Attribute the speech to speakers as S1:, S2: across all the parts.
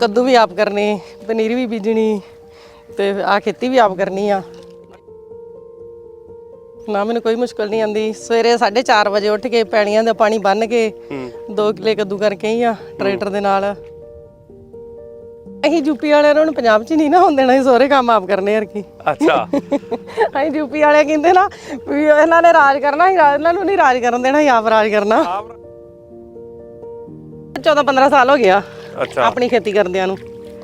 S1: ਕੱਦੂ ਵੀ ਆਪ ਕਰਨੇ ਪਨੀਰ ਵੀ ਬੀਜਣੀ ਤੇ ਆ ਖੇਤੀ ਵੀ ਆਪ ਕਰਨੀ ਆ। ਨਾ ਮੈਨੂੰ ਕੋਈ ਮੁਸ਼ਕਲ ਨਹੀਂ ਆਂਦੀ ਸਵੇਰੇ 4:30 ਵਜੇ ਉੱਠ ਕੇ ਪੈਣੀਆਂ ਦਾ ਪਾਣੀ ਬੰਨ ਕੇ ਦੋ ਕਿਲੇ ਕੱਦੂ ਕਰਕੇ ਹੀ ਆ ਟਰੈਕਟਰ ਦੇ ਨਾਲ। ਅਸੀਂ ਯੂਪੀ ਵਾਲਿਆਂ ਨੂੰ ਪੰਜਾਬ 'ਚ ਨਹੀਂ ਨਾ ਹੁੰਦੇ ਨਾ ਸੋਰੇ ਕੰਮ ਆਪ ਕਰਨੇ ਯਾਰ ਕੀ
S2: ਅੱਛਾ।
S1: ਅਸੀਂ ਯੂਪੀ ਵਾਲੇ ਕਹਿੰਦੇ ਨਾ ਵੀ ਇਹਨਾਂ ਨੇ ਰਾਜ ਕਰਨਾ ਹੀ ਇਹਨਾਂ ਨੂੰ ਨਹੀਂ ਰਾਜ ਕਰਨ ਦੇਣਾ ਆਪ ਰਾਜ ਕਰਨਾ। 14 15 ਸਾਲ ਹੋ ਗਿਆ
S2: ਅੱਛਾ।
S1: ਆਪਣੀ ਖੇਤੀ ਕਰਦਿਆਂ ਨੂੰ।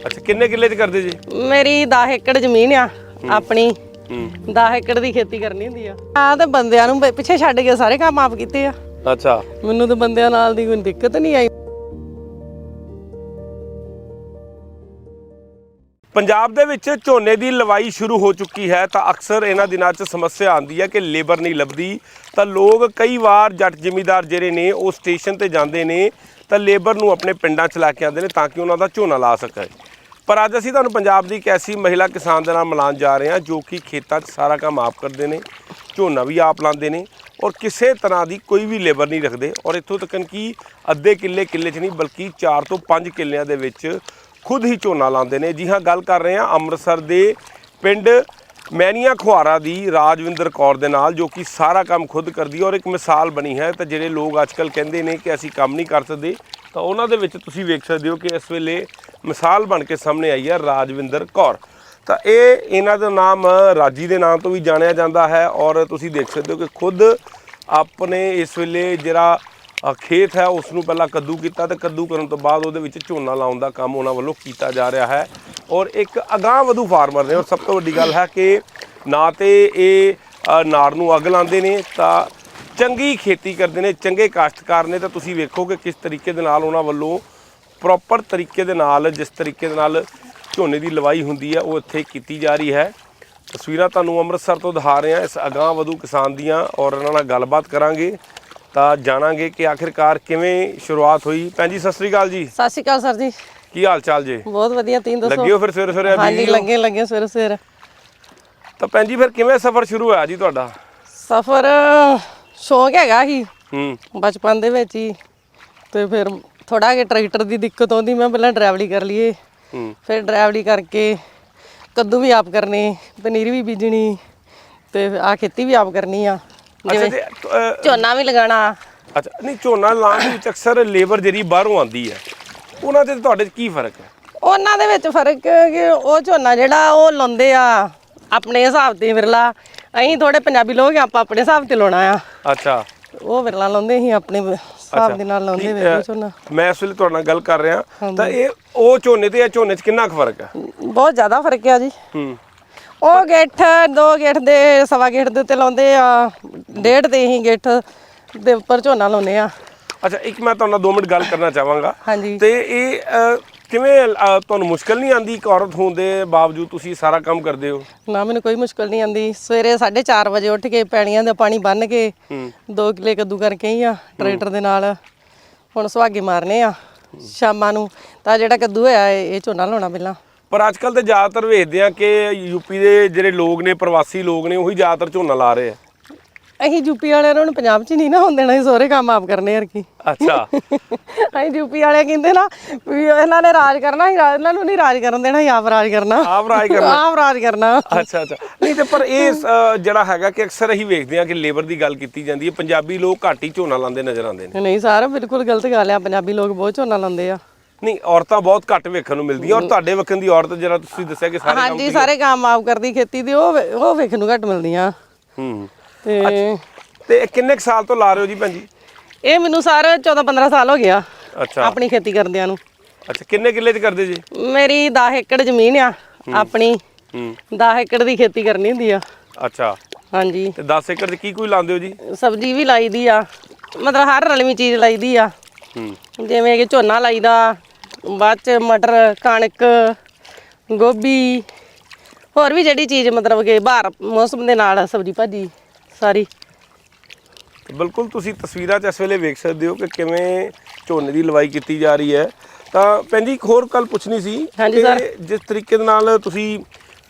S2: ਅੱਛਾ ਕਿੰਨੇ ਕਿੱਲੇ ਚ ਕਰਦੇ ਜੀ?
S1: ਮੇਰੀ 10 ਏਕੜ ਜ਼ਮੀਨ ਆ ਆਪਣੀ।
S2: ਹੂੰ।
S1: 10 ਏਕੜ ਦੀ ਖੇਤੀ ਕਰਨੀ ਹੁੰਦੀ ਆ। ਆ ਤੇ ਬੰਦਿਆਂ ਨੂੰ ਪਿੱਛੇ ਛੱਡ ਕੇ ਸਾਰੇ ਕੰਮ ਆਪ ਕੀਤੇ ਆ।
S2: ਅੱਛਾ।
S1: ਮੈਨੂੰ ਤਾਂ ਬੰਦਿਆਂ ਨਾਲ ਦੀ ਕੋਈ ਦਿੱਕਤ ਨਹੀਂ ਆਈ।
S2: ਪੰਜਾਬ ਦੇ ਵਿੱਚ ਝੋਨੇ ਦੀ ਲਵਾਈ ਸ਼ੁਰੂ ਹੋ ਚੁੱਕੀ ਹੈ ਤਾਂ ਅਕਸਰ ਇਹਨਾਂ ਦਿਨਾਂ 'ਚ ਸਮੱਸਿਆ ਆਉਂਦੀ ਹੈ ਕਿ ਲੇਬਰ ਨਹੀਂ ਲੱਭਦੀ ਤਾਂ ਲੋਕ ਕਈ ਵਾਰ ਜੱਟ ਜ਼ਿਮੀਦਾਰ ਜਿਹੜੇ ਨੇ ਉਹ ਸਟੇਸ਼ਨ ਤੇ ਜਾਂਦੇ ਨੇ ਤਾਂ ਲੇਬਰ ਨੂੰ ਆਪਣੇ ਪਿੰਡਾਂ 'ਚ ਲੈ ਕੇ ਆਉਂਦੇ ਨੇ ਤਾਂ ਕਿ ਉਹਨਾਂ ਦਾ ਝੋਨਾ ਲਾ ਸਕੇ। ਪਰ ਅੱਜ ਅਸੀਂ ਤੁਹਾਨੂੰ ਪੰਜਾਬ ਦੀ ਇੱਕ ਐਸੀ ਮਹਿਲਾ ਕਿਸਾਨ ਦੇ ਨਾਲ ਮਿਲਾਉਣ ਜਾ ਰਹੇ ਹਾਂ ਜੋ ਕਿ ਖੇਤਾਂ 'ਚ ਸਾਰਾ ਕੰਮ ਆਪ ਕਰਦੇ ਨੇ, ਝੋਨਾ ਵੀ ਆਪ ਲਾਉਂਦੇ ਨੇ ਔਰ ਕਿਸੇ ਤਰ੍ਹਾਂ ਦੀ ਕੋਈ ਵੀ ਲੇਬਰ ਨਹੀਂ ਰੱਖਦੇ ਔਰ ਇੱਥੋਂ ਤੱਕ ਕਿ ਅੱਧੇ ਕਿੱਲੇ ਕਿੱਲੇ 'ਚ ਨਹੀਂ ਬਲਕਿ 4 ਤੋਂ 5 ਕਿੱਲਿਆਂ ਦੇ ਵਿੱਚ ਖੁਦ ਹੀ ਝੋਨਾ ਲਾਉਂਦੇ ਨੇ। ਜੀ ਹਾਂ, ਗੱਲ ਕਰ ਰਹੇ ਹਾਂ ਅੰਮ੍ਰਿਤਸਰ ਦੇ ਪਿੰਡ ਮੈਨੀਆਂ ਖੁਆਰਾ ਦੀ ਰਾਜਵਿੰਦਰ ਕੌਰ ਦੇ ਨਾਲ, ਜੋ ਕਿ ਸਾਰਾ ਕੰਮ ਖੁਦ ਕਰਦੀ ਹੈ ਔਰ ਇੱਕ ਮਿਸਾਲ ਬਣੀ ਹੈ, ਤਾਂ ਜਿਹੜੇ ਲੋਕ ਅੱਜਕੱਲ ਕਹਿੰਦੇ ਨੇ ਕਿ ਅਸੀਂ ਕੰਮ ਨਹੀਂ ਕਰ ਸਕਦੇ, ਤਾਂ ਉਹਨਾਂ ਦੇ ਵਿੱਚ ਤੁਸੀਂ ਵੇਖ ਸਕਦੇ ਹੋ ਕਿ ਇਸ ਵੇਲੇ ਮਿਸਾਲ ਬਣ ਕੇ ਸਾਹਮਣੇ ਆਈ ਹੈ ਰਾਜਵਿੰਦਰ ਕੌਰ। ਤਾਂ ਇਹ ਇਹਨਾਂ ਦਾ ਨਾਮ, ਰਾਜੀ ਦੇ ਨਾਮ ਤੋਂ ਵੀ ਜਾਣਿਆ ਜਾਂਦਾ ਹੈ ਔਰ ਤੁਸੀਂ ਦੇਖ ਸਕਦੇ ਹੋ ਕਿ ਖੁਦ ਆਪਣੇ ਇਸ ਵੇਲੇ ਜਿਹੜਾ ਖੇਤ ਹੈ ਉਸ ਨੂੰ ਪਹਿਲਾਂ ਕੱਦੂ ਕੀਤਾ ਤੇ ਕੱਦੂ ਕਰਨ ਤੋਂ ਬਾਅਦ ਉਹਦੇ ਵਿੱਚ ਝੋਨਾ ਲਾਉਣ ਦਾ ਕੰਮ ਉਹਨਾਂ ਵੱਲੋਂ ਕੀਤਾ ਜਾ ਰਿਹਾ ਹੈ। ਔਰ ਇੱਕ ਅਗਾਂਹ ਵਧੂ ਫਾਰਮਰ ਨੇ, ਔਰ ਸਭ ਤੋਂ ਵੱਡੀ ਗੱਲ ਹੈ ਕਿ ਨਾ ਤੇ ਇਹ ਨਾੜ ਨੂੰ ਅੱਗ ਲਾਉਂਦੇ ਨੇ, ਤਾਂ ਚੰਗੀ ਖੇਤੀ ਕਰਦੇ ਨੇ, ਚੰਗੇ ਕਾਸ਼ਤਕਾਰ ਨੇ, ਤਾਂ ਤੁਸੀਂ ਵੇਖੋ ਕਿ ਕਿਸ ਤਰੀਕੇ ਦੇ ਨਾਲ ਉਹਨਾਂ ਵੱਲੋਂ ਪ੍ਰੋਪਰ ਤਰੀਕੇ ਦੇ ਨਾਲ, ਜਿਸ ਤਰੀਕੇ ਦੇ ਨਾਲ ਝੋਨੇ ਦੀ ਲਵਾਈ ਹੁੰਦੀ ਹੈ, ਉਹ ਇੱਥੇ ਕੀਤੀ ਜਾ ਰਹੀ ਹੈ। ਤਸਵੀਰਾਂ ਤੁਹਾਨੂੰ ਅੰਮ੍ਰਿਤਸਰ ਤੋਂ ਦਿਖਾ ਰਹੇ ਹਾਂ, ਇਸ ਅਗਾਂਹ ਵਧੂ ਕਿਸਾਨ ਦੀਆਂ, ਔਰ ਇਹਨਾਂ ਨਾਲ ਗੱਲਬਾਤ ਕਰਾਂਗੇ। ਤਾਂ ਜਾਣਾਂਗੇ ਕਿ ਆਖਿਰਕਾਰ ਕਿਵੇਂ ਸ਼ੁਰੂਆਤ ਹੋਈ। ਭੈਣ ਜੀ ਸਤਿ ਸ੍ਰੀ ਅਕਾਲ ਜੀ।
S1: ਸਤਿ ਸ਼੍ਰੀ ਅਕਾਲ ਸਰ ਜੀ।
S2: ਕੀ ਹਾਲ ਚਾਲ ਜੀ?
S1: ਬਹੁਤ ਵਧੀਆ ਤੁਸੀਂ ਦੱਸੋ?
S2: ਲੱਗੇ ਹੋ ਫਿਰ ਸਵੇਰੇ ਸਵੇਰੇ
S1: ਹਾਂਜੀ? ਲੱਗੇ ਲੱਗੇ ਸਵੇਰੇ ਸਵੇਰੇ।
S2: ਤਾਂ ਭੈਣ ਜੀ ਫਿਰ ਕਿਵੇਂ ਸਫ਼ਰ ਸ਼ੁਰੂ ਹੋਇਆ ਜੀ ਤੁਹਾਡਾ?
S1: ਸਫ਼ਰ ਸ਼ੌਂਕ ਹੈਗਾ ਹੀ
S2: ਹੂੰ।
S1: ਬਚਪਨ ਦੇ ਵਿੱਚ ਹੀ। ਤੇ ਫਿਰ ਥੋੜਾ ਜਿਹਾ ਟਰੈਕਟਰ ਦੀ ਦਿੱਕਤ ਆਉਂਦੀ ਮੈਂ ਪਹਿਲਾਂ ਡਰਾਈਵਰੀ ਕਰ ਲਈਏ।
S2: ਹੂੰ।
S1: ਫਿਰ ਡਰਾਈਵਰੀ ਕਰਕੇ ਕੱਦੂ ਵੀ ਆਪ ਕਰਨੇ ਪਨੀਰ ਵੀ ਬੀਜਣੀ। ਤੇ ਆ ਖੇਤੀ ਵੀ ਆਪ ਕਰਨੀ ਆ।
S2: ਅੱਛਾ ਤੇ ਅ,
S1: ਝੋਨਾ ਵੀ ਲਗਾਉਣਾ।
S2: ਅੱਛਾ ਨਹੀਂ ਝੋਨਾ ਲਾਉਣ ਦੇ ਵਿੱਚ ਅਕਸਰ ਲੇਬਰ ਜਿਹੜੀ ਬਾਹਰੋਂ ਆਉਂਦੀ ਹੈ ਉਹਨਾਂ ਤੇ ਤੁਹਾਡੇ 'ਚ ਕੀ ਫ਼ਰਕ ਹੈ?
S1: ਉਹਨਾਂ ਦੇ ਵਿੱਚ ਫ਼ਰਕ ਕਿ ਉਹ ਝੋਨਾ ਜਿਹੜਾ ਉਹ ਲਾਉਂਦੇ ਆ ਆਪਣੇ ਹਿਸਾਬ ਤੇ ਵਿਰਲਾ। ਅਸੀਂ ਥੋੜੇ ਪੰਜਾਬੀ ਲੋਕ ਆ, ਆਪਾਂ ਆਪਣੇ ਹਿਸਾਬ ਤੇ ਲਾਉਣਾ ਆ।
S2: ਅੱਛਾ।
S1: ਉਹ ਵਿਰਲਾ ਲਾਉਂਦੇ ਸੀ ਆਪਣੇ ਹਿਸਾਬ ਦੇ ਨਾਲ ਲਾਉਂਦੇ ਵੇ ਝੋਨਾ।
S2: ਮੈਂ ਇਸ ਵੇਲੇ ਤੁਹਾਡੇ ਨਾਲ ਗੱਲ ਕਰ ਰਿਹਾ ਤਾਂ ਇਹ ਉਹ ਝੋਨੇ ਤੇ ਇਹ ਝੋਨੇ 'ਚ ਕਿੰਨਾ ਕੁ ਫ਼ਰਕ ਹੈ?
S1: ਬਹੁਤ ਜ਼ਿਆਦਾ ਫ਼ਰਕ ਆ ਜੀ।
S2: ਹੂੰ।
S1: ਉਹ ਗਿੱਠ ਦੋ ਗਿੱਠ ਦੇ ਸਵਾ ਗਿੱਠ ਦੇ ਉੱਤੇ ਲਾਉਂਦੇ ਆ ਡੇਢ ਤੇ ਹੀ ਗਿੱਠ ਦੇ ਉੱਪਰ ਝੋਨਾ ਲਾਉਂਦੇ ਆ।
S2: ਅੱਛਾ ਇੱਕ ਮੈਂ ਤੁਹਾਡੇ ਨਾਲ 2 ਮਿੰਟ ਗੱਲ ਕਰਨਾ ਚਾਹਾਂਗਾ।
S1: ਹਾਂਜੀ।
S2: ਤੇ ਇਹ ਕਿਵੇਂ ਤੁਹਾਨੂੰ ਮੁਸ਼ਕਲ ਨਹੀਂ ਆਂਦੀ ਇੱਕ ਔਰਤ ਹੋਣ ਦੇ ਬਾਵਜੂਦ ਤੁਸੀਂ ਸਾਰਾ ਕੰਮ ਕਰਦੇ ਹੋ?
S1: ਨਾ ਮੈਨੂੰ ਕੋਈ ਮੁਸ਼ਕਲ ਨਹੀਂ ਆਂਦੀ ਸਵੇਰੇ 4:30 ਵਜੇ ਉੱਠ ਕੇ ਪੈਣੀਆਂ ਦਾ ਪਾਣੀ ਬੰਨ ਕੇ ਦੋ ਕਿਲੇ ਕੱਦੂ ਕਰਕੇ ਹੀ ਆ ਟਰੈਕਟਰ ਦੇ ਨਾਲ। ਹੁਣ ਸੁਹਾਗੇ ਮਾਰਨੇ ਆ ਸ਼ਾਮਾਂ ਨੂੰ। ਤਾਂ ਜਿਹੜਾ ਕੱਦੂ ਹੋਇਆ ਇਹ ਝੋਨਾ ਲਾਉਣਾ ਪਹਿਲਾਂ।
S2: ਪਰ ਅੱਜ ਕੱਲ ਤੇ ਜ਼ਿਆਦਾਤਰ ਵੇਖਦੇ ਆ ਕਿ ਯੂਪੀ ਦੇ ਜਿਹੜੇ ਲੋਕ ਨੇ ਪ੍ਰਵਾਸੀ ਲੋਕ ਨੇ ਉਹੀ ਜ਼ਿਆਦਾਤਰ ਝੋਨਾ ਲਾ ਰਹੇ ਆ।
S1: ਅਸੀਂ ਯੂਪੀ ਵਾਲਿਆਂ ਨੂੰ ਪੰਜਾਬ 'ਚ ਨਹੀਂ ਨਾ ਹੁੰਦੇ ਨਾ ਸੋਰੇ ਕੰਮ ਆਪ ਕਰਨੇ ਯਾਰ ਕੀ
S2: ਅੱਛਾ।
S1: ਅਸੀਂ ਯੂਪੀ ਵਾਲੇ ਕਹਿੰਦੇ ਨਾ ਵੀ ਇਹਨਾਂ ਨੇ ਰਾਜ ਕਰਨਾ ਹੀ ਇਹਨਾਂ ਨੂੰ ਨਹੀਂ ਰਾਜ ਕਰਨ ਦੇਣਾ ਹੀ ਆਪ ਰਾਜ ਕਰਨਾ।
S2: ਆਪ ਰਾਜ ਕਰਨਾ।
S1: ਆਪ ਰਾਜ ਕਰਨਾ।
S2: ਅੱਛਾ ਅੱਛਾ। ਨਹੀਂ ਤੇ ਪਰ ਇਹ ਜਿਹੜਾ ਹੈਗਾ ਕਿ ਅਕਸਰ ਅਸੀਂ ਵੇਖਦੇ ਆ ਕਿ ਲੇਬਰ ਦੀ ਗੱਲ ਕੀਤੀ ਜਾਂਦੀ ਹੈ ਪੰਜਾਬੀ ਲੋਕ ਘੱਟ ਹੀ ਝੋਨਾ ਲਾਉਂਦੇ ਨਜ਼ਰ ਆਉਂਦੇ ਨੇ।
S1: ਨਹੀਂ ਸਾਰਾ ਬਿਲਕੁਲ ਗਲਤ ਗੱਲ ਆ ਪੰਜਾਬੀ ਲੋਕ ਬਹੁਤ ਝੋਨਾ ਲਾਉਂਦੇ ਆ।
S2: ਨਹੀਂ ਔਰਤਾਂ ਬਹੁਤ ਘੱਟ ਵੇਖਣ ਨੂੰ ਮਿਲਦੀਆਂ ਔਰ ਤੁਹਾਡੇ ਵਕਨ ਦੀ ਔਰਤ ਜਿਹੜਾ ਤੁਸੀਂ ਦੱਸਿਆ ਕਿ ਸਾਰੇ ਕੰਮ
S1: ਹਾਂਜੀ ਸਾਰੇ ਕੰਮ ਆਪ ਕਰਦੀ ਖੇਤੀ ਦੇ ਉਹ ਉਹ ਵੇਖਣ ਨੂੰ ਘੱਟ ਮਿਲਦੀਆਂ।
S2: ਹੂੰ।
S1: ਤੇ
S2: ਤੇ ਕਿੰਨੇ ਸਾਲ ਤੋਂ ਲਾ ਰਹੇ ਹੋ ਜੀ ਭੈਣ ਜੀ?
S1: ਇਹ ਮੈਨੂੰ ਸਾਰਾ 14 15 ਸਾਲ ਹੋ ਗਿਆ
S2: ਅੱਛਾ।
S1: ਆਪਣੀ ਖੇਤੀ ਕਰਦਿਆਂ ਨੂੰ।
S2: ਅੱਛਾ ਕਿੰਨੇ ਕਿੱਲੇ 'ਚ ਕਰਦੇ ਜੀ?
S1: ਮੇਰੀ 10 ਏਕੜ ਜ਼ਮੀਨ ਆ ਆਪਣੀ।
S2: ਹੂੰ।
S1: 10 ਏਕੜ ਦੀ ਖੇਤੀ ਕਰਨੀ ਹੁੰਦੀ ਆ।
S2: ਅੱਛਾ।
S1: ਹਾਂਜੀ।
S2: ਤੇ 10 ਏਕੜ 'ਚ ਕੀ ਕੋਈ ਲਾਉਂਦੇ ਹੋ ਜੀ?
S1: ਸਬਜ਼ੀ ਵੀ ਲਾਈਦੀ ਆ ਮਤਲਬ ਹਰ ਰਲਵੀਂ ਚੀਜ਼ ਲਾਈਦੀ ਆ।
S2: ਹੂੰ।
S1: ਜਿਵੇਂ ਕਿ ਝੋਨਾ ਲਾਈਦਾ ਬਾਅਦ ਚ ਮਟਰ ਕਣਕ ਗੋਭੀ ਹੋਰ ਵੀ ਜਿਹੜੀ ਚੀਜ਼ ਮਤਲਬ ਕਿ ਬਾਹਰ ਮੌਸਮ ਦੇ ਨਾਲ ਸਬਜ਼ੀ ਭਾਜੀ ਸਾਰੀ।
S2: ਬਿਲਕੁਲ ਤੁਸੀਂ ਤਸਵੀਰਾਂ 'ਚ ਇਸ ਵੇਲੇ ਵੇਖ ਸਕਦੇ ਹੋ ਕਿ ਕਿਵੇਂ ਝੋਨੇ ਦੀ ਲਵਾਈ ਕੀਤੀ ਜਾ ਰਹੀ ਹੈ। ਤਾਂ ਭੈਣ ਜੀ ਇੱਕ ਹੋਰ ਗੱਲ ਪੁੱਛਣੀ ਸੀ
S1: ਹਾਂਜੀ
S2: ਕਿ। ਜਿਸ ਤਰੀਕੇ ਦੇ ਨਾਲ ਤੁਸੀਂ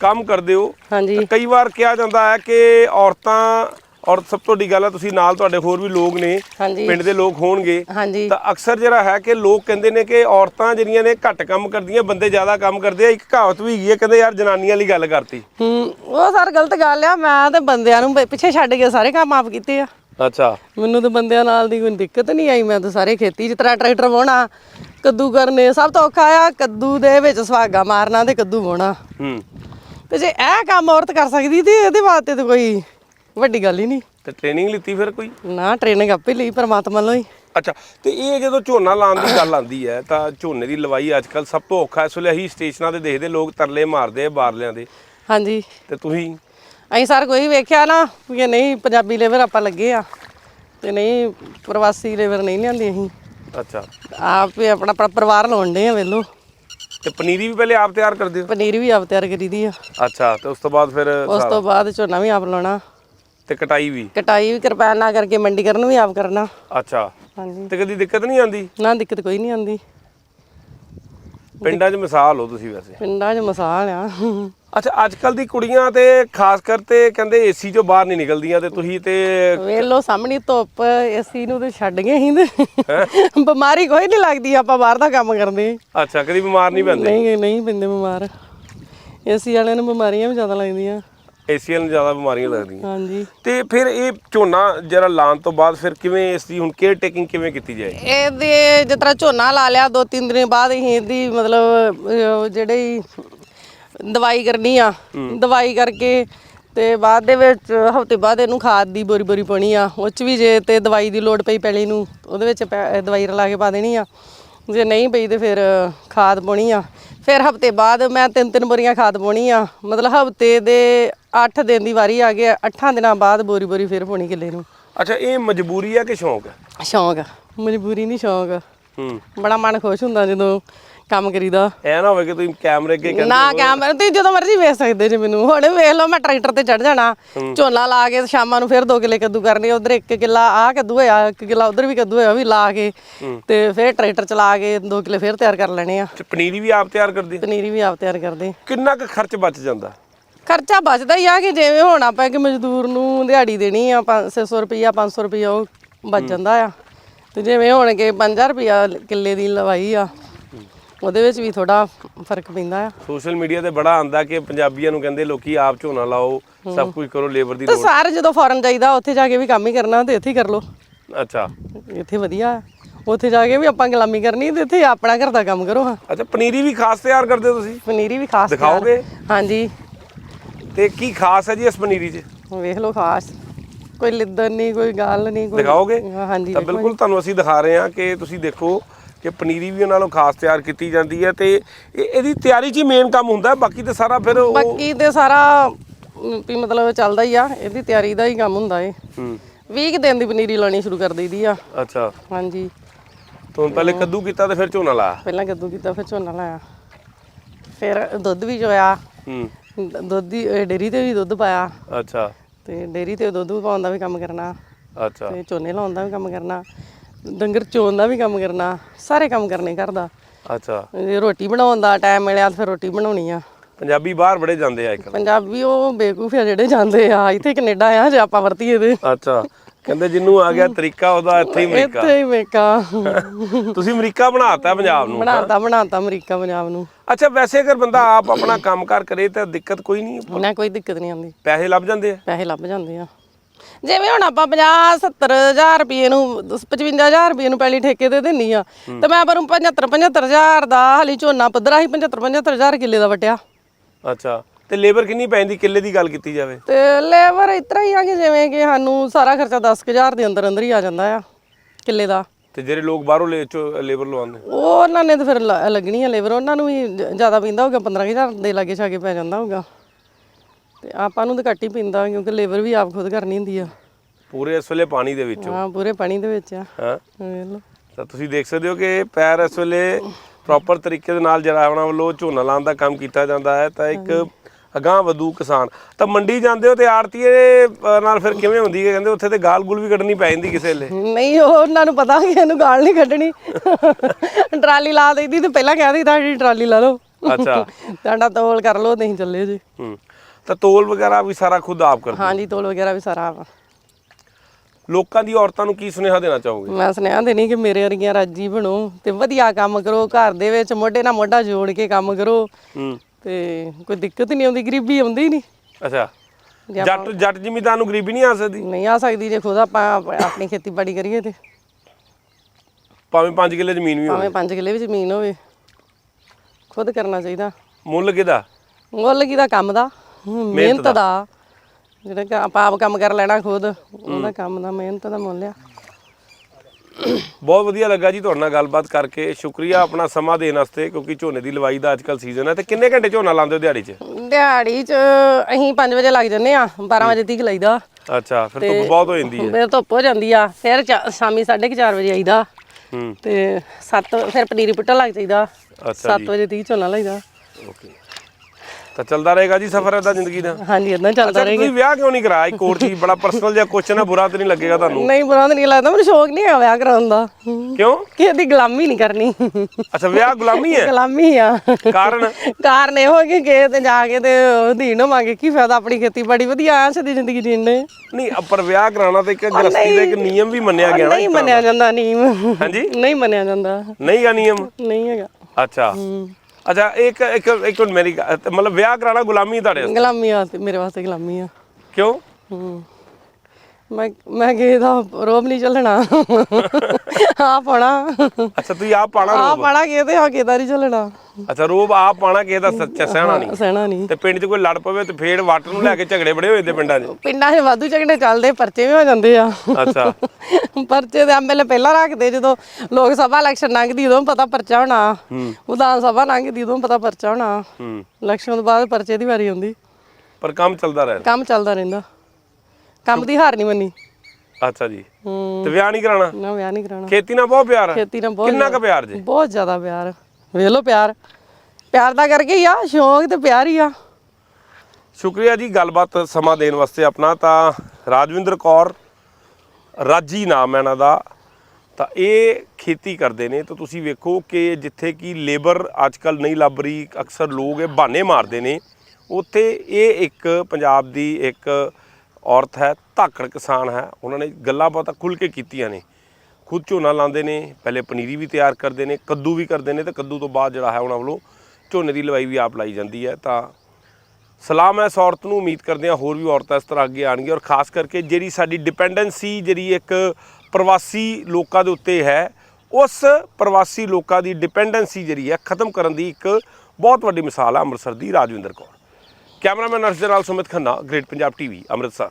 S2: ਕੰਮ ਕਰਦੇ ਹੋ
S1: ਹਾਂਜੀ।
S2: ਤਾਂ ਕਈ ਵਾਰ ਕਿਹਾ ਜਾਂਦਾ ਹੈ ਕਿ ਔਰਤਾਂ ਔਰ ਸਭ ਤੋਂ ਵੱਡੀ ਗੱਲ ਹੈ ਤੁਸੀਂ ਨਾਲ ਤੁਹਾਡੇ ਹੋਰ ਵੀ ਲੋਕ ਨੇ
S1: ਹਾਂਜੀ।
S2: ਪਿੰਡ ਦੇ ਲੋਕ ਹੋਣਗੇ।
S1: ਹਾਂਜੀ।
S2: ਤਾਂ ਅਕਸਰ ਜਿਹੜਾ ਹੈ ਕਿ ਲੋਕ ਕਹਿੰਦੇ ਨੇ ਕਿ ਔਰਤਾਂ ਜਿਹੜੀਆਂ ਨੇ ਘੱਟ ਕੰਮ ਕਰਦੀਆਂ ਬੰਦੇ ਜ਼ਿਆਦਾ ਕੰਮ ਕਰਦੇ ਆ। ਇੱਕ ਕਹਾਵਤ ਵੀ ਹੈਗੀ ਹੈ ਕਹਿੰਦੇ ਯਾਰ ਜਨਾਨੀਆਂ ਲਈ ਗੱਲ ਕਰਤੀ।
S1: ਹੂੰ ਉਹ ਸਰ ਗਲਤ ਗੱਲ ਆ ਮੈਂ ਤੇ ਬੰਦਿਆਂ ਨੂੰ ਪਿੱਛੇ ਛੱਡ ਕੇ ਸਾਰੇ ਕੰਮ ਆਪ ਕੀਤੇ ਆ।
S2: ਅੱਛਾ।
S1: ਮੈਨੂੰ ਤਾਂ ਬੰਦਿਆਂ ਨਾਲ ਦੀ ਕੋਈ ਦਿੱਕਤ ਨਹੀਂ ਆਈ ਮੈਂ ਤਾਂ ਸਾਰੇ ਖੇਤੀ 'ਚ ਤਰ੍ਹਾਂ ਟਰੈਕਟਰ ਵਾਹੁਣਾ ਕੱਦੂ ਕਰਨੇ ਸਭ ਤੋਂ ਔਖਾ ਆ ਕੱਦੂ ਦੇ ਵਿੱਚ ਸੁਹਾਗਾ ਮਾਰਨਾ ਤੇ ਕੱਦੂ ਵਾਹੁਣਾ।
S2: ਹੂੰ।
S1: ਤੇ ਜੇ ਇਹ ਕੰਮ ਔਰਤ ਕਰ ਸਕਦੀ ਤੇ ਇਹਦੇ ਵਾਸਤੇ ਤਾਂ ਕੋਈ ਵੱਡੀ ਗੱਲ ਹੀ ਨਹੀਂ।
S2: ਤੇ ਟ੍ਰੇਨਿੰਗ ਲਿੱਤੀ ਫਿਰ ਕੋਈ?
S1: ਨਾ ਟ੍ਰੇਨਿੰਗ ਆਪੇ ਲਈ ਪਰਮਾਤਮਾ ਵੱਲੋਂ ਹੀ।
S2: ਅੱਛਾ ਤੇ ਇਹ ਜਦੋਂ ਝੋਨਾ ਲਾਉਣ ਦੀ ਗੱਲ ਆਂਦੀ ਹੈ ਤਾਂ ਝੋਨੇ ਦੀ ਲਵਾਈ ਅੱਜ ਕੱਲ ਸਭ ਤੋਂ ਔਖਾ ਇਸ ਵੇਲੇ ਅਸੀਂ ਸਟੇਸ਼ਨਾਂ ਤੇ ਦੇਖਦੇ ਲੋਕ ਤਰਲੇ ਮਾਰਦੇ ਆ ਬਾਰਲਿਆਂ ਦੇ।
S1: ਹਾਂਜੀ।
S2: ਤੇ ਤੁਸੀਂ?
S1: ਅਸੀਂ ਸਰ ਕੋਈ ਵੇਖਿਆ ਨਾ ਕਿ ਨਹੀਂ ਪੰਜਾਬੀ ਲੇਬਰ ਆਪਾਂ ਲੱਗੇ ਆ। ਤੇ ਨਹੀਂ ਪ੍ਰਵਾਸੀ ਲੇਬਰ ਨਹੀਂ ਲਿਆਂਦੀ ਅਸੀਂ।
S2: ਅੱਛਾ।
S1: ਆਪ ਹੀ ਆਪਣਾ ਆਪਣਾ ਪਰਿਵਾਰ ਲਾਉਂਦੇ ਆ ਵੇਲੋ
S2: ਤੇ ਪਨੀਰੀ ਵੀ ਪਹਿਲੇ ਆਪ ਤਿਆਰ ਕਰਦੇ ਹੋ?
S1: ਪਨੀਰ ਵੀ ਆਪ ਤਿਆਰ ਕਰੀਦੀ ਆ।
S2: ਅੱਛਾ ਤੇ ਉਸ ਤੋਂ ਬਾਅਦ ਫਿਰ
S1: ਉਸ ਤੋਂ ਬਾਅਦ ਝੋਨਾ ਵੀ ਆਪ ਲਾਉਣਾ।
S2: ਤੇ ਕਟਾਈ ਵੀ?
S1: ਕਟਾਈ ਵੀ ਕਿਰਪਾਨ ਨਾਲ ਕਰਕੇ ਮੰਡੀਕਰਨ ਵੀ ਆਪ ਕਰਨਾ।
S2: ਅੱਛਾ।
S1: ਹਾਂਜੀ।
S2: ਤੇ ਕਦੀ ਦਿੱਕਤ ਨਹੀਂ ਆਂਦੀ
S1: ਨਾ ਦਿੱਕਤ ਕੋਈ ਨਹੀਂ ਆਉਂਦੀ।
S2: ਪਿੰਡਾਂ 'ਚ ਮਿਸਾਲ ਹੋ ਤੁਸੀਂ ਵੈਸੇ।
S1: ਪਿੰਡਾਂ 'ਚ ਮਸਾਲ ਆ।
S2: ਅੱਛਾ ਅੱਜ ਕੱਲ ਦੀ ਕੁੜੀਆਂ ਤੇ ਖਾਸ ਕਰ ਤੇ ਕਹਿੰਦੇ ਏਸੀ ਚੋਂ ਬਾਹਰ ਨਹੀਂ ਨਿਕਲਦੀਆਂ ਤੇ ਤੁਸੀਂ ਤੇ
S1: ਵੇਲੋ ਸਾਹਮਣੀ ਧੁੱਪ ਏਸੀ ਨੂੰ ਤੇ ਛੱਡ ਗਏ ਸੀ ਤੇ। ਬਿਮਾਰੀ ਕੋਈ ਨਹੀਂ ਲੱਗਦੀ ਆਪਾਂ ਬਾਹਰ ਦਾ ਕੰਮ ਕਰਦੇ।
S2: ਅੱਛਾ ਕਦੀ ਬਿਮਾਰ ਨਹੀਂ ਪੈਂਦੇ?
S1: ਨਹੀਂ ਨਹੀਂ ਪੈਂਦੇ ਬਿਮਾਰ। ਏਸੀ ਵਾਲਿਆਂ ਨੂੰ ਬਿਮਾਰੀਆਂ ਵੀ ਜ਼ਿਆਦਾ ਲੱਗਦੀਆਂ।
S2: ਏਸੀਆਂ ਨੂੰ ਜ਼ਿਆਦਾ ਬਿਮਾਰੀਆਂ ਲੱਗਦੀਆਂ।
S1: ਹਾਂਜੀ।
S2: ਤੇ ਫਿਰ ਇਹ ਝੋਨਾ ਜਿਹੜਾ ਲਾਉਣ ਤੋਂ ਬਾਅਦ ਫਿਰ ਕਿਵੇਂ ਇਸ ਦੀ ਹੁਣ ਕੇਅਰ ਟੇਕਿੰਗ ਕਿਵੇਂ ਕੀਤੀ ਜਾਏ
S1: ਇਹਦੇ ਜਿਸ ਤਰ੍ਹਾਂ ਝੋਨਾ ਲਾ ਲਿਆ ਦੋ ਤਿੰਨ ਦਿਨ ਬਾਅਦ ਅਸੀਂ ਇਹਦੀ ਮਤਲਬ ਜਿਹੜੀ ਦਵਾਈ ਕਰਨੀ ਆ ਦਵਾਈ ਕਰਕੇ ਤੇ ਬਾਅਦ ਦੇ ਵਿੱਚ ਹਫ਼ਤੇ ਬਾਅਦ ਇਹਨੂੰ ਖਾਦ ਦੀ ਬੋਰੀ ਬੋਰੀ ਪਾਉਣੀ ਆ। ਉਹ ਚ ਵੀ ਜੇ ਤੇ ਦਵਾਈ ਦੀ ਲੋੜ ਪਈ ਪੈਲੀ ਨੂੰ ਉਹਦੇ ਵਿੱਚ ਦਵਾਈ ਰਲਾ ਕੇ ਪਾ ਦੇਣੀ ਆ। ਜੇ ਨਹੀਂ ਪਈ ਤੇ ਫਿਰ ਖਾਦ ਪਾਉਣੀ ਆ। ਫਿਰ ਹਫ਼ਤੇ ਬਾਅਦ ਮੈਂ ਤਿੰਨ ਤਿੰਨ ਬੋਰੀਆਂ ਖਾਦ ਪਾਉਣੀ ਆ। ਮਤਲਬ ਹਫ਼ਤੇ ਦੇ 8 ਦਿਨ ਦੀ ਵਾਰੀ ਆ ਗਿਆ 8 ਦਿਨਾਂ ਬਾਅਦ ਬੋਰੀ ਬੋਰੀ ਫਿਰ ਪਾਉਣੀ ਕਿੱਲੇ ਨੂੰ।
S2: ਅੱਛਾ ਇਹ ਮਜਬੂਰੀ ਆ ਕਿ ਸ਼ੌਂਕ ਹੈ
S1: ਸ਼ੌਂਕ ਆ, ਮਜਬੂਰੀ ਨਹੀਂ ਸ਼ੌਂਕ। ਆ।
S2: ਹੂੰ।
S1: ਬੜਾ ਮਨ ਖੁਸ਼ ਹੁੰਦਾ ਜਦੋਂ ਕੰਮ ਕਰੀਦਾ।
S2: ਐ ਨਾ ਹੋਵੇ ਕਿ ਤੁਸੀਂ ਕੈਮਰੇ ਅੱਗੇ ਕਹਿੰਦੇ
S1: ਨਾ ਕੈਮਰਾ ਤੇ ਜਦੋਂ ਮਰਜ਼ੀ ਵੇਖ ਸਕਦੇ ਜੇ ਮੈਨੂੰ। ਹੁਣ ਵੇਖ ਲਓ ਮੈਂ ਟਰੈਕਟਰ ਤੇ ਚੜ ਜਾਣਾ। ਝੋਨਾ ਲਾ ਕੇ ਸ਼ਾਮਾਂ ਨੂੰ ਫਿਰ 2 ਕਿੱਲੇ ਕੱਦੂ ਕਰਨੇ ਉਧਰ ਇੱਕ ਕਿੱਲਾ ਆ ਕੱਦੂ ਹੋਇਆ ਇੱਕ ਕਿੱਲਾ ਉਧਰ ਵੀ ਕੱਦੂ ਹੋਇਆ ਵੀ ਲਾ ਕੇ। ਤੇ ਫਿਰ ਟਰੈਕਟਰ ਚਲਾ ਕੇ 2 ਕਿੱਲੇ ਫਿਰ ਤਿਆਰ ਕਰ ਲੈਣੇ ਆ।
S2: ਪਨੀਰੀ ਵੀ ਆਪ ਤਿਆਰ ਕਰਦੇ?
S1: ਪਨੀਰੀ ਵੀ ਆਪ ਤਿਆਰ ਕਰਦੇ।
S2: ਕਿੰਨਾ ਕੁ ਖਰਚ ਬਚ ਜਾਂਦਾ?
S1: ਖਰਚਾ ਬਚਦਾ ਹੀ ਆ ਕਿ ਜਿਵੇਂ ਹੁਣ ਆਪਾਂ ਕਿ ਮਜ਼ਦੂਰ ਨੂੰ ਦਿਹਾੜੀ ਦੇਣੀ ਆ 500 ਰੁਪਈਆ 500 ਰੁਪਈਆ ਉਹ ਬਚ ਜਾਂਦਾ ਆ। ਤੇ ਜਿਵੇਂ ਹੁਣ ਕਿ 5000 ਰੁਪਈਆ ਕਿੱਲੇ ਦੀ ਲਵਾਈ ਆ ਉਹਦੇ ਵਿੱਚ ਵੀ ਥੋੜਾ ਫ਼ਰਕ ਪੈਂਦਾ ਆ।
S2: ਸੋਸ਼ਲ ਮੀਡੀਆ ਤੇ ਬੜਾ ਆਂਦਾ ਕਿ ਪੰਜਾਬੀਆਂ ਨੂੰ ਕਹਿੰਦੇ ਲੋਕੀ ਆਪ ਝੋਨਾ ਲਾਓ ਸਭ ਕੁਝ ਕਰੋ ਲੇਬਰ ਦੀ
S1: ਤੇ
S2: ਲੋੜ
S1: ਸਾਰੇ ਜਦੋਂ ਫੋਰਨ ਜਾਈਦਾ ਉੱਥੇ ਜਾ ਕੇ ਵੀ ਕੰਮ ਹੀ ਕਰਨਾ ਤੇ ਇੱਥੇ ਹੀ ਕਰ ਲੋ
S2: ਅੱਛਾ।
S1: ਇੱਥੇ ਵਧੀਆ। ਆ ਉੱਥੇ ਜਾ ਕੇ ਵੀ ਆਪਾਂ ਗੁਲਾਮੀ ਕਰਨੀ ਤੇ ਇੱਥੇ ਆਪਣਾ ਘਰ ਦਾ ਕੰਮ ਕਰੋ। ਹਾਂ
S2: ਅੱਛਾ ਪਨੀਰੀ ਵੀ ਖਾਸ ਤਿਆਰ ਕਰਦੇ ਹੋ ਤੁਸੀਂ?
S1: ਪਨੀਰੀ ਵੀ ਖਾਸ ਤਿਆਰ-
S2: ਦਿਖਾਓਗੇ?
S1: ਹਾਂਜੀ।
S2: ਤੇ ਕੀ ਖਾਸ ਹੈ ਜੀ ਇਸ ਪਨੀਰੀ 'ਚ?
S1: ਵੇਖ ਲਓ ਖਾਸ। ਕੋਈ ਲਿੱਦਣ ਨਹੀਂ ਕੋਈ ਗੱਲ ਨਹੀਂ ਕੋਈ
S2: ਦਿਖਾਓਗੇ?
S1: ਹਾਂਜੀ
S2: ਤਾਂ ਬਿਲਕੁਲ ਤੁਹਾਨੂੰ ਅਸੀਂ ਦਿਖਾ ਰਹੇ ਹਾਂ ਕਿ ਤੁਸੀਂ ਦੇਖੋ ਕਿ ਪਨੀਰੀ ਵੀ ਉਹਨਾਂ ਨਾਲੋਂ ਖਾਸ ਤਿਆਰ ਕੀਤੀ ਜਾਂਦੀ ਹੈ ਤੇ ਇਹ- ਇਹਦੀ ਤਿਆਰੀ 'ਚ ਹੀ ਮੇਨ ਕੰਮ ਹੁੰਦਾ ਬਾਕੀ ਤੇ ਸਾਰਾ ਫਿਰ ਉਹ
S1: ਬਾਕੀ ਤੇ ਸਾਰਾ ਵੀ ਮਤਲਬ ਚੱਲਦਾ ਹੀ ਆ ਇਹਦੀ ਤਿਆਰੀ ਦਾ ਹੀ ਕੰਮ ਹੁੰਦਾ ਏ।
S2: ਹੂੰ।
S1: 20 ਕੁ ਦਿਨ ਦੀ ਪਨੀਰੀ ਲਾਉਣੀ ਸ਼ੁਰੂ ਕਰ ਦਈਦੀ ਆ।
S2: ਅੱਛਾ।
S1: ਹਾਂਜੀ।
S2: ਤੋਂ ਪਹਿਲੇ ਕੱਦੂ ਕੀਤਾ ਤੇ ਫਿਰ ਝੋਨਾ ਲਾਇਆ?
S1: ਪਹਿਲਾਂ ਕੱਦੂ ਕੀਤਾ ਫਿਰ ਝੋਨਾ ਲਾਇਆ। ਫਿਰ ਦੁੱਧ ਵੀ
S2: ਹੂੰ।
S1: ਦ- ਦੁੱਧ ਦੀ ਅਹ ਡੇਅਰੀ ਤੇ ਵੀ ਦੁੱਧ ਪਾਇਆ।
S2: ਅੱਛਾ।
S1: ਤੇ ਡੇਅਰੀ ਤੇ ਦੁੱਧ ਪਾਉਣ ਦਾ ਵੀ ਕੰਮ ਕਰਨਾ।
S2: ਅੱਛਾ।
S1: ਤੇ ਝੋਨੇ ਲਾਉਣ ਦਾ ਵੀ ਕੰਮ ਕਰਨਾ। ਡੰਗਰ ਚੋਣ ਦਾ ਵੀ ਕੰਮ ਕਰਨਾ। ਸਾਰੇ ਕੰਮ ਕਰਨੇ ਘਰ ਦਾ।
S2: ਅੱਛਾ।
S1: ਜੇ ਰੋਟੀ ਬਣਾਉਣ ਦਾ ਟਾਈਮ ਮਿਲਿਆ ਤਾਂ ਫਿਰ ਰੋਟੀ ਬਣਾਉਣੀ ਆ।
S2: ਪੰਜਾਬੀ ਬਾਹਰ ਬੜੇ ਜਾਂਦੇ ਆ ਇੱਕ
S1: ਪੰਜਾਬੀ ਉਹ ਬੇਕੂਫ ਆ ਜਿਹੜੇ ਜਾਂਦੇ ਆ। ਇੱਥੇ ਕੈਨੇਡਾ ਆ ਜੇ ਆਪਾਂ ਵਰਤੀਏ ਤੇ।
S2: ਅੱਛਾ। ਕਹਿੰਦੇ ਜਿੰਨੂੰ ਆ ਗਿਆ ਤਰੀਕਾ ਉਹਦਾ ਇੱਥੇ ਹੀ ਅਮਰੀਕਾ।
S1: ਇੱਥੇ ਹੀ ਮੇਕਾ
S2: ਤੁਸੀਂ ਅਮਰੀਕਾ ਬਣਾਤਾ ਪੰਜਾਬ ਨੂੰ
S1: ਬਣਾਤਾ ਬਣਾਤਾ ਅਮਰੀਕਾ ਪੰਜਾਬ ਨੂੰ।
S2: ਅੱਛਾ ਵੈਸੇ ਅਗਰ ਬੰਦਾ ਆਪ ਆਪਣਾ ਕੰਮਕਾਰ ਕਰੇ ਤਾਂ ਦਿੱਕਤ ਕੋਈ ਨਹੀਂ
S1: ਉਹਨਾਂ ਕੋਈ ਦਿੱਕਤ ਨਹੀਂ ਆਉਂਦੀ।
S2: ਪੈਸੇ ਲੱਭ ਜਾਂਦੇ ਆ?
S1: ਪੈਸੇ ਲੱਭ ਜਾਂਦੇ ਆ। ਜਿਵੇਂ ਹੁਣ ਆਪਾਂ 50 70000 ਰੁਪਏ ਨੂੰ 55000 ਰੁਪਏ ਨੂੰ ਪਹਿਲੀ ਠੇਕੇ ਤੇ ਦਿੰਨੀ ਆ ਤੇ ਮੈਂ ਪਰ 75 75000 ਦਾ ਹਾਲੀ ਝੋਨਾ ਪੱਧਰਾ ਸੀ 75 75000 ਕਿੱਲੇ ਦਾ ਵਟਿਆ।
S2: ਅੱਛਾ। ਤੇ ਲੇਬਰ ਕਿੰਨੀ ਪੈਂਦੀ ਕਿੱਲੇ ਦੀ ਗੱਲ ਕੀਤੀ ਜਾਵੇ?
S1: ਤੇ ਲੇਬਰ ਇਤਰਾ ਹੀ ਆ ਕਿ ਜਿਵੇਂ ਕਿ ਸਾਨੂੰ ਸਾਰਾ ਖਰਚਾ 10000 ਦੇ ਅੰਦਰ ਅੰਦਰ ਹੀ ਆ ਜਾਂਦਾ ਆ ਕਿੱਲੇ ਦਾ।
S2: ਤੇ ਜਿਹੜੇ ਲੋਕ ਬਾਹਰੋਂ ਲੇਬਰ ਲਵਾਉਂਦੇ?
S1: ਉਹ ਉਹਨਾਂ ਨੇ ਤਾਂ ਫਿਰ ਲ- ਲੱਗਣੀ ਆ ਲੇਬਰ ਉਹਨਾਂ ਨੂੰ ਵੀ ਜ- ਜ਼ਿਆਦਾ ਪੈਂਦਾ ਹੋਊਗਾ 15000 ਦੇ ਲਾਗੇ ਛਾਗੇ ਪੈ ਜਾਂਦਾ ਹੋਊਗਾ। ਤੇ ਆਪਾਂ ਨੂੰ ਤਾਂ ਘੱਟ ਹੀ ਪੈਂਦਾ ਕਿਉਂਕਿ ਲੇਬਰ ਵੀ ਆਪ ਖੁਦ ਕਰਨੀ ਹੁੰਦੀ ਆ।
S2: ਪੂਰੇ ਇਸ ਵੇਲੇ ਪਾਣੀ ਦੇ ਵਿੱਚੋਂ
S1: ਹਾਂ? ਪੂਰੇ ਪਾਣੀ ਦੇ ਵਿੱਚ ਆ।
S2: ਹਾਂ।
S1: ਵੇਖ ਲਓ।
S2: ਤਾਂ ਤੁਸੀਂ ਦੇਖ ਸਕਦੇ ਹੋ ਕਿ ਪੈਰ ਇਸ ਵੇਲੇ ਪ੍ਰੋਪਰ ਤਰੀਕੇ ਦੇ ਨਾਲ ਉਹਨਾਂ ਵੱਲੋਂ ਝੋਨਾ ਲਾਉਣ ਦਾ ਕੰਮ ਕੀਤਾ ਜਾਂਦਾ ਹੈ ਤਾਂ ਇੱਕ ਅਗਾਹ ਵਧੂ ਕਿਸਾਨ। ਤਾਂ ਮੰਡੀ ਜਾਂਦੇ ਹੋ ਤੇ ਆੜਤੀਏ ਨਾਲ ਫਿਰ ਕਿਵੇਂ ਹੁੰਦੀ ਹੈ? ਕਹਿੰਦੇ ਉੱਥੇ ਤੇ ਗਾਲ ਗੁਲ ਵੀ ਕੱਢਣੀ ਪੈ ਜਾਂਦੀ ਕਿਸੇ ਵੇਲੇ।
S1: ਨਹੀਂ ਉਹ ਉਹਨਾਂ ਨੂੰ ਪਤਾ ਕਿ ਇਹਨੂੰ ਗਾਲ ਨਹੀਂ ਕੱਢਣੀ। ਟਰਾਲੀ ਲਾ ਦੇਈਦੀ ਤੇ ਪਹਿਲਾਂ ਕਹਿ ਦੇਈਦਾ ਜੀ ਟਰਾਲੀ ਲਾ ਲਓ।
S2: ਅੱਛਾ।
S1: ਤੁਹਾਡਾ ਤੋਲ ਕਰ ਲਓ ਨਹੀਂ ਚੱਲੇ ਜੀ।
S2: ਹੂੰ। ਤਾਂ ਤੋਲ ਵਗੈਰਾ ਵੀ ਸਾਰਾ ਖੁਦ ਆਪ ਕਰਦੇ
S1: ਹਾਂਜੀ ਤੋਲ ਵਗੈਰਾ ਵੀ ਸਾਰਾ।
S2: ਲੋਕਾਂ ਦੀ ਔਰਤਾਂ ਨੂੰ ਕੀ ਸੁਨੇਹਾ ਦੇਣਾ ਚਾਹੋਗੇ?
S1: ਮੈਂ ਸੁਨੇਹਾ ਦੇਣੀ ਕਿ ਮੇਰੇ ਵਰਗੀਆਂ ਰਾਜੀ ਬਣੋ ਤੇ ਵਧੀਆ ਕੰਮ ਕਰੋ। ਘਰ ਦੇ ਵਿੱਚ ਮੋਢੇ ਨਾਲ ਮੋਢਾ ਜੋੜ ਕੇ ਕੰਮ ਕਰੋ।
S2: ਹੂੰ।
S1: ਤੇ ਕੋਈ ਦਿੱਕਤ ਨਹੀਂ ਆਉਂਦੀ ਗਰੀਬੀ ਆਉਂਦੀ ਹੀ ਨਹੀਂ।
S2: ਅੱਛਾ।
S1: ਜੇ
S2: ਜੱਟ ਜੱਟ ਜ਼ਿਮੀਦਾਰ ਨੂੰ ਗਰੀਬੀ ਨਹੀਂ ਆ ਸਕਦੀ?
S1: ਨਹੀਂ ਆ ਸਕਦੀ ਜੇ ਖੁਦ ਆਪਾਂ ਆਪ- ਆਪਣੀ ਖੇਤੀਬਾੜੀ ਕਰੀਏ ਤੇ।
S2: ਭਾਵੇਂ 5 ਕਿੱਲੇ ਜ਼ਮੀਨ ਵੀ ਹੋਵੇ।
S1: ਭਾਵੇਂ 5 ਕਿੱਲੇ ਵੀ ਜ਼ਮੀਨ ਹੋਵੇ ਖੁਦ ਕਰਨਾ ਚਾਹੀਦਾ।
S2: ਮੁੱਲ ਕਿਹਦਾ?
S1: ਮੁੱਲ ਕੀ ਦਾ ਕੰਮ ਦਾ। ਮਿਹਨਤ ਦਾ। ਜਿਹੜਾ ਕਿ ਆਪਾਂ ਆਪ ਕੰਮ ਕਰ ਲੈਣਾ ਖੁਦ ਉਹਦਾ ਕੰਮ ਦਾ ਮਿਹਨਤ ਦਾ ਮੁੱਲ ਆ।
S2: ਬਹੁਤ ਵਧੀਆ ਲੱਗਾ ਜੀ ਤੁਹਾਡੇ ਨਾਲ ਗੱਲਬਾਤ ਕਰਕੇ। ਸ਼ੁਕਰੀਆ ਆਪਣਾ ਸਮਾਂ ਦੇਣ ਵਾਸਤੇ ਕਿਉਂਕਿ ਝੋਨੇ ਦੀ ਲਵਾਈ ਦਾ ਅੱਜਕੱਲ ਸੀਜ਼ਨ ਹੈ। ਤੇ ਕਿੰਨੇ ਘੰਟੇ ਝੋਨਾ ਲਾਉਂਦੇ ਹੋ ਦਿਹਾੜੀ 'ਚ?
S1: ਦਿਹਾੜੀ 'ਚ ਅਸੀਂ 5 ਵਜੇ ਲੱਗ ਜੰਨੇ ਆ 12 ਵਜੇ ਤੀਕ ਲਈਦਾ।
S2: ਅੱਛਾ ਫਿਰ ਧੁੱਪ ਬਹੁਤ ਹੋ ਜਾਂਦੀ ਹੈ।
S1: ਫਿਰ ਧੁੱਪ ਹੋ ਜਾਂਦੀ ਆ ਫਿਰ ਸ਼ਾਮੀ 4:30 ਵਜੇ ਆਈਦਾ।
S2: ਹੂੰ।
S1: ਤੇ 7 ਫਿਰ ਪਨੀਰੀ ਪੁੱਟਣ ਲੱਗ ਜਾਈਦਾ।
S2: ਅੱਛਾ
S1: 7 ਵਜੇ ਤੀਕ ਝੋਨਾ ਲਈਦਾ।
S2: ਓਕੇ ਤਾਂ ਚੱਲਦਾ ਰਹੇਗਾ ਜੀ ਸਫ਼ਰ ਇਹਦਾ ਜ਼ਿੰਦਗੀ ਦਾ।
S1: ਹਾਂਜੀ ਇਦਾਂ ਚੱਲਦਾ
S2: ਅੱਛਾ ਤੁਸੀਂ ਵਿਆਹ ਕਿਉਂ ਨਹੀਂ ਕਰਾਇਆ? ਇੱਕ ਹੋਰ ਚੀਜ਼ ਬੜਾ ਪਰਸਨਲ ਜਿਹਾ ਕੁਐਸਚਨ ਹੈ ਬੁਰਾ ਤੇ ਨਹੀਂ ਲੱਗੇਗਾ ਤੁਹਾਨੂੰ?
S1: ਨਹੀਂ ਬੁਰਾ ਤਾਂ ਨਹੀਂ ਲੱਗਦਾ ਮੈਨੂੰ ਸ਼ੌਕ ਨਹੀਂ ਹੈ ਵਿਆਹ ਕਰਾਉਣ ਦਾ।
S2: ਕਿਉਂ?
S1: ਕਿਸੇ ਦੀ ਗੁਲਾਮੀ ਨਹੀਂ ਕਰਨੀ।
S2: ਅੱਛਾ ਵਿਆਹ ਗੁਲਾਮੀ ਹੈ?
S1: ਗੁਲਾਮੀ ਆ।
S2: ਕਾਰਨ?
S1: ਕਾਰਨ ਇਹ ਹੋ ਕਿ ਕਿਸੇ ਤੇ ਜਾ ਕੇ ਤੇ ਅਧੀਨ ਹੋਵਾਂਗੇ ਕੀ ਫਾਇਦਾ ਆਪਣੀ ਖੇਤੀਬਾੜੀ? ਵਧੀਆ ਆਂਸ਼ ਦੀ ਜ਼ਿੰਦਗੀ ਜੀਣੇ
S2: ਨਹੀਂ ਪਰ ਵਿਆਹ ਕਰਾਉਣਾ ਤਾਂ ਇੱਕ ਗ੍ਰਸਤੀ ਦਾ ਇੱਕ ਨਿਯਮ ਵੀ ਮੰਨਿਆ ਗਿਆ
S1: ਨਹੀਂ ਮੰਨਿਆ ਜਾਂਦਾ ਨੀਮ
S2: ਹਾਂਜੀ?
S1: ਨਹੀਂ ਮੰਨਿਆ ਜਾਂਦਾ।
S2: ਨਹੀਂ ਗਾ ਨਿਯਮ?
S1: ਨਹੀਂ ਹੈਗਾ।
S2: ਅੱਛਾ। ਅੱਛਾ ਇੱਕ ਇੱਕ ਇੱਕ ਮਿੰਟ ਮੇਰੀ ਗੱਲ- ਮਤਲਬ ਵਿਆਹ ਕਰਾਉਣਾ ਗੁਲਾਮੀ ਤੁਹਾਡੇ ਵਾਸਤੇ?
S1: ਗੁਲਾਮੀ ਆ ਤੇ ਮੇਰੇ ਵਾਸਤੇ ਗੁਲਾਮੀ ਆ।
S2: ਕਿਉਂ?
S1: ਹੂੰ। ਮੈਂ ਮੈਂ ਕਿਸੇ ਦਾ ਰੋਬ ਨਹੀਂ ਚੱਲਣਾ। ਆ ਪਾਣਾ
S2: ਅੱਛਾ ਤੁਸੀਂ ਆਪ ਪਾਣਾ
S1: ਆ
S2: ਰੋਬ?
S1: ਪਾਣਾ ਕਿਸੇ ਤੇ ਆ ਕਿਸੇ ਦਾ ਨਹੀਂ ਚੱਲਣਾ।
S2: ਅੱਛਾ ਰੋਬ ਆਪ ਪਾਣਾ ਕਿਸੇ ਦਾ ਸੱਚਾ ਸਹਿਣਾ ਨਹੀਂ?
S1: ਸਹਿਣਾ ਨਹੀਂ।
S2: ਤੇ ਪਿੰਡ 'ਚ ਕੋਈ ਲੜ ਪਵੇ ਤੇ ਫੇਰ ਵਾਟਰ ਨੂੰ ਲੈ ਕੇ ਝਗੜੇ ਬੜੇ ਹੋਏ ਤੇ ਪਿੰਡਾਂ 'ਚ?
S1: ਪਿੰਡਾਂ 'ਚ ਵਾਧੂ ਝਗੜੇ ਚੱਲਦੇ ਪਰਚੇ ਵੀ ਹੋ ਜਾਂਦੇ ਆ।
S2: ਅੱਛਾ।
S1: ਪਰਚੇ ਦੇ ਐਮਐਲਏ ਪਹਿਲਾਂ ਰੱਖਦੇ ਜਦੋਂ ਲੋਕ ਸਭਾ ਇਲੈਕਸ਼ਨ ਲੰਘਦੀ ਉਦੋਂ ਪਤਾ ਪਰਚਾ ਹੋਣਾ। ਵਿਧਾਨ ਸਭਾ ਲੰਘਦੀ ਉਦੋਂ ਪਤਾ ਪਰਚਾ ਹੋਣਾ।
S2: ਹੂੰ।
S1: ਇਲੈਕਸ਼ਨ ਤੋਂ ਬਾਅਦ ਪਰਚੇ ਦੀ ਵਾਰੀ ਆਉਂਦੀ।
S2: ਪਰ ਕੰਮ ਚੱਲਦਾ ਰਹਿੰਦਾ।
S1: ਕੰਮ ਚੱਲਦਾ ਰਹਿੰਦਾ। ਕੰਮ ਦੀ ਹਾਰ ਨਹੀਂ ਮੰਨੀ।
S2: ਅੱਛਾ ਜੀ। ਤੇ ਵਿਆਹ ਨਹੀਂ ਕਰਾਉਣਾ?
S1: ਨਾ ਵਿਆਹ ਨਹੀਂ ਕਰਾਉਣਾ।
S2: ਖੇਤੀ ਨਾਲ ਬਹੁਤ ਪਿਆਰ ਹੈ
S1: ਖੇਤੀ ਨਾਲ ਬਹੁਤ
S2: ਕਿੰਨਾ ਕੁ ਪਿਆਰ ਜੀ?
S1: ਬਹੁਤ ਜ਼ਿਆਦਾ ਪਿਆਰ। ਵੇਖ ਲਓ ਪਿਆਰ। ਪਿਆਰ ਦਾ ਕਰਕੇ ਹੀ ਆ ਸ਼ੌਂਕ ਤੇ ਪਿਆਰ ਹੀ ਆ।
S2: ਸ਼ੁਕਰੀਆ ਜੀ ਗੱਲਬਾਤ ਸਮਾਂ ਦੇਣ ਵਾਸਤੇ ਆਪਣਾ। ਤਾਂ ਰਾਜਵਿੰਦਰ ਕੌਰ ਰਾਜੀ ਨਾਮ ਹੈ ਇਹਨਾਂ ਦਾ। ਤਾਂ ਇਹ ਖੇਤੀ ਕਰਦੇ ਨੇ। ਤਾਂ ਤੁਸੀਂ ਵੇਖੋ ਕਿ ਜਿੱਥੇ ਕਿ ਲੇਬਰ ਅੱਜਕੱਲ ਨਹੀਂ ਲੱਭ ਰਹੀ ਅਕਸਰ ਲੋਕ ਇਹ ਬਹਾਨੇ ਮਾਰਦੇ ਨੇ। ਉੱਥੇ ਇਹ ਇੱਕ ਪੰਜਾਬ ਦੀ ਇੱਕ ਔਰਤ ਹੈ, ਧਾਕੜ ਕਿਸਾਨ ਹੈ। ਉਹਨਾਂ ਨੇ ਗੱਲਾਂ ਬਾਤਾਂ ਖੁੱਲ ਕੇ ਕੀਤੀਆਂ ਨੇ। ਖੁਦ ਝੋਨਾ ਲਾਉਂਦੇ ਨੇ, ਪਹਿਲੇ ਪਨੀਰੀ ਵੀ ਤਿਆਰ ਕਰਦੇ ਨੇ, ਕੱਦੂ ਵੀ ਕਰਦੇ ਨੇ ਤੇ ਕੱਦੂ ਤੋਂ ਬਾਅਦ ਜਿਹੜਾ ਹੈ ਉਹਨਾਂ ਵੱਲੋਂ ਝੋਨੇ ਦੀ ਲਵਾਈ ਵੀ ਆਪ ਲਾਈ ਜਾਂਦੀ ਹੈ। ਤਾਂ ਸਲਾਮ ਹੈ ਇਸ ਔਰਤ ਨੂੰ, ਉਮੀਦ ਕਰਦੇ ਹਾਂ ਹੋਰ ਵੀ ਔਰਤਾਂ ਇਸ ਤਰ੍ਹਾਂ ਅੱਗੇ ਆਣਗੀਆਂ ਔਰ ਖਾਸ ਕਰਕੇ ਜਿਹੜੀ ਸਾਡੀ ਡਿਪੈਂਡੈਂਸੀ ਜਿਹੜੀ ਇੱਕ ਪ੍ਰਵਾਸੀ ਲੋਕਾਂ ਦੇ ਉੱਤੇ ਹੈ, ਉਸ ਪ੍ਰਵਾਸੀ ਲੋਕਾਂ ਦੀ ਡਿਪੈਂਡੈਂਸੀ ਜਿਹੜੀ ਹੈ ਖਤਮ ਕਰਨ ਦੀ ਇੱਕ ਬਹੁਤ ਵੱਡੀ ਮਿਸਾਲ ਹੈ ਅੰਮ੍ਰਿਤਸਰ ਦੀ ਰਾਜਵਿੰਦਰ ਕੌਰ। ਕੈਮਰਾਮੈਨ ਅਰਸ਼ ਦੇ ਨਾਲ ਸੁਮਿਤ ਖੰਨਾ ਗ੍ਰੇਟ ਪੰਜਾਬ ਟੀਵੀ ਅੰਮ੍ਰਿਤਸਰ।